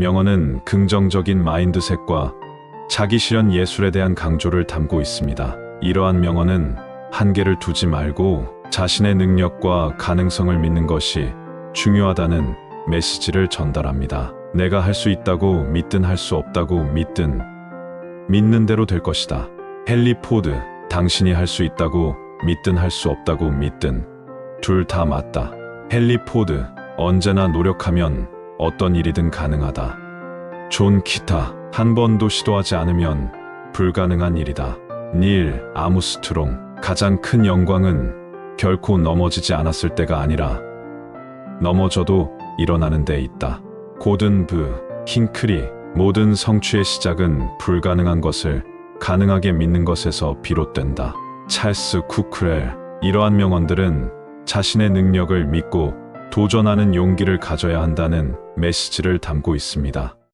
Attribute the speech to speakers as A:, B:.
A: 명언은 긍정적인 마인드셋과 자기 실현 예술에 대한 강조를 담고 있습니다. 이러한 명언은 한계를 두지 말고 자신의 능력과 가능성을 믿는 것이 중요하다는 메시지를 전달합니다. 내가 할 수 있다고 믿든 할 수 없다고 믿든 믿는 대로 될 것이다. 헨리 포드, 당신이 할 수 있다고 믿든 할 수 없다고 믿든 둘 다 맞다. 헨리 포드, 언제나 노력하면 어떤 일이든 가능하다. 존 키타, 한 번도 시도하지 않으면 불가능한 일이다. 닐 아무스트롱, 가장 큰 영광은 결코 넘어지지 않았을 때가 아니라 넘어져도 일어나는 데 있다. 고든 브, 킹크리, 모든 성취의 시작은 불가능한 것을 가능하게 믿는 것에서 비롯된다. 찰스 쿠크렐, 이러한 명언들은 자신의 능력을 믿고 도전하는 용기를 가져야 한다는 메시지를 담고 있습니다.